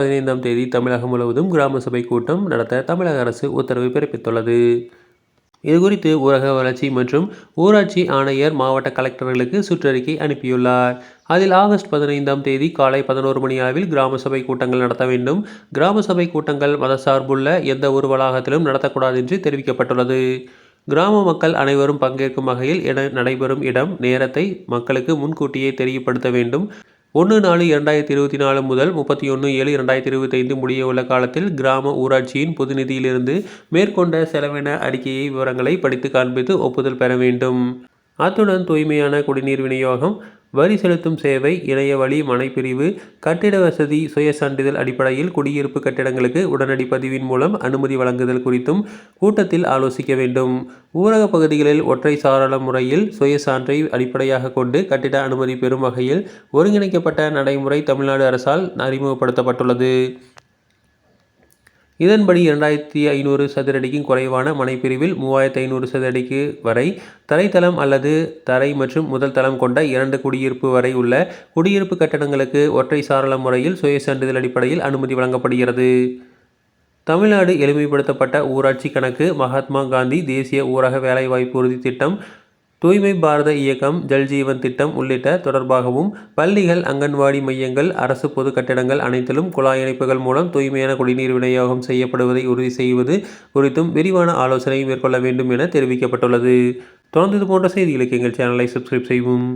பதினைந்தாம் தேதி தமிழகம் முழுவதும் கிராம சபை கூட்டம் நடத்த தமிழக அரசு உத்தரவு பிறப்பித்துள்ளது. இதுகுறித்து ஊரக வளர்ச்சி மற்றும் ஊராட்சி ஆணையர் மாவட்ட கலெக்டர்களுக்கு சுற்றறிக்கை அனுப்பியுள்ளார். அதில் ஆகஸ்ட் பதினைந்தாம் தேதி காலை பதினோரு மணி அளவில் கிராம சபை கூட்டங்கள் நடத்த வேண்டும். கிராம சபை கூட்டங்கள் மதசார்புள்ள எந்த ஒரு வளாகத்திலும் நடத்தக்கூடாது என்று தெரிவிக்கப்பட்டுள்ளது. கிராம மக்கள் அனைவரும் பங்கேற்கும் வகையில் என நடைபெறும் இடம் நேரத்தை மக்களுக்கு முன்கூட்டியே தெரியப்படுத்த வேண்டும். ஒன்று நாலு இரண்டாயிரத்தி இருபத்தி நாலு முதல் முப்பத்தி ஒன்று ஏழு இரண்டாயிரத்தி இருபத்தைந்து முடிய உள்ள காலத்தில் கிராம ஊராட்சியின் பொது நிதியிலிருந்து மேற்கொண்ட செலவின அறிக்கையை விவரங்களை படித்து காண்பித்து ஒப்புதல் பெற வேண்டும். அத்துடன் தூய்மையான குடிநீர் விநியோகம் வரி செலுத்தும் சேவை இணைய வழி மனைப்பிரிவு கட்டிட வசதி சுய சான்றிதழ் அடிப்படையில் குடியிருப்பு கட்டிடங்களுக்கு உடனடி பதிவின் மூலம் அனுமதி வழங்குதல் குறித்தும் கூட்டத்தில் ஆலோசிக்க வேண்டும். ஊரக பகுதிகளில் ஒற்றை சாராள முறையில் சுய சான்றை அடிப்படையாக கொண்டு கட்டிட அனுமதி பெறும் வகையில் ஒருங்கிணைக்கப்பட்ட நடைமுறை தமிழ்நாடு அரசால் அறிமுகப்படுத்தப்பட்டுள்ளது. இதன்படி இரண்டாயிரத்தி ஐநூறு சதுரடிக்கும் குறைவான மனைப்பிரிவில் மூவாயிரத்தி ஐநூறு சதுரடிக்கு வரை தரைத்தளம் அல்லது தரை மற்றும் முதல் தளம் கொண்ட இரண்டு குடியிருப்பு வரை உள்ள குடியிருப்பு கட்டடங்களுக்கு ஒற்றை சாரள முறையில் சுய சான்றிதழ் அடிப்படையில் அனுமதி வழங்கப்படுகிறது. தமிழ்நாடு எளிமைப்படுத்தப்பட்ட ஊராட்சி கணக்கு மகாத்மா காந்தி தேசிய ஊரக வேலைவாய்ப்பு உறுதி திட்டம் தூய்மை பாரத இயக்கம் ஜல்ஜீவன் திட்டம் உள்ளிட்ட தொடர்பாகவும் பள்ளிகள் அங்கன்வாடி மையங்கள் அரசு பொது கட்டிடங்கள் அனைத்திலும் குழாய் இணைப்புகள் மூலம் தூய்மையான குடிநீர் விநியோகம் செய்யப்படுவதை உறுதி செய்வது குறித்தும் விரிவான ஆலோசனை மேற்கொள்ள வேண்டும் என தெரிவிக்கப்பட்டுள்ளது. தொடர்ந்து இது போன்ற செய்திகளுக்கு எங்கள் சேனலை சப்ஸ்கிரைப் செய்வோம்